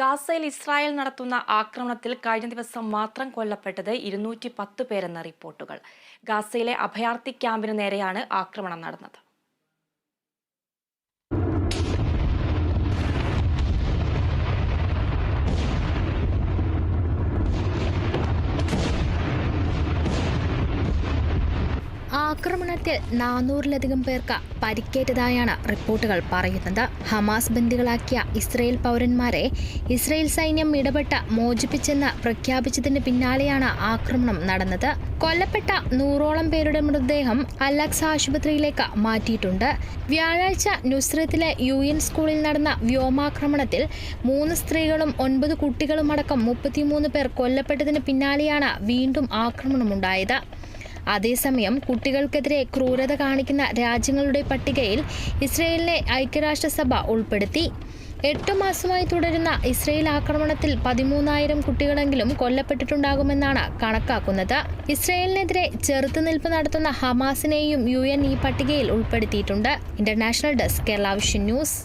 ഗാസയിൽ ഇസ്രായേൽ നടത്തുന്ന ആക്രമണത്തിൽ കഴിഞ്ഞ ദിവസം മാത്രം കൊല്ലപ്പെട്ടത് ഇരുന്നൂറ്റി പത്ത് പേരെന്ന റിപ്പോർട്ടുകൾ. ഗാസയിലെ അഭയാർത്ഥി ക്യാമ്പിന് നേരെയാണ് ആക്രമണം നടന്നത്. ആക്രമണത്തിൽ നാനൂറിലധികം പേർക്ക് പരിക്കേറ്റതായാണ് റിപ്പോർട്ടുകൾ പറയുന്നത്. ഹമാസ് ബന്ദികളാക്കിയ ഇസ്രയേൽ പൗരന്മാരെ ഇസ്രയേൽ സൈന്യം ഇടപെട്ട് മോചിപ്പിച്ചെന്ന് പ്രഖ്യാപിച്ചതിന് പിന്നാലെയാണ് ആക്രമണം നടന്നത്. കൊല്ലപ്പെട്ട നൂറോളം പേരുടെ മൃതദേഹം അലക്സ് ആശുപത്രിയിലേക്ക് മാറ്റിയിട്ടുണ്ട്. വ്യാഴാഴ്ച നുസ്രത്തിലെ യു എൻ സ്കൂളിൽ നടന്ന വ്യോമാക്രമണത്തിൽ മൂന്ന് സ്ത്രീകളും ഒൻപത് കുട്ടികളുമടക്കം മുപ്പത്തിമൂന്ന് പേർ കൊല്ലപ്പെട്ടതിന് പിന്നാലെയാണ് വീണ്ടും ആക്രമണമുണ്ടായത്. അതേസമയം കുട്ടികൾക്കെതിരെ ക്രൂരത കാണിക്കുന്ന രാജ്യങ്ങളുടെ പട്ടികയിൽ ഇസ്രയേലിനെ ഐക്യരാഷ്ട്രസഭ ഉൾപ്പെടുത്തി. എട്ടു മാസമായി തുടരുന്ന ഇസ്രയേൽ ആക്രമണത്തിൽ പതിമൂന്നായിരം കുട്ടികളെങ്കിലും കൊല്ലപ്പെട്ടിട്ടുണ്ടാകുമെന്നാണ് കണക്കാക്കുന്നത്. ഇസ്രയേലിനെതിരെ ചെറുത്തുനിൽപ്പ് നടത്തുന്ന ഹമാസിനെയും യു ഈ പട്ടികയിൽ ഉൾപ്പെടുത്തിയിട്ടുണ്ട്. International desk Kerala vision news.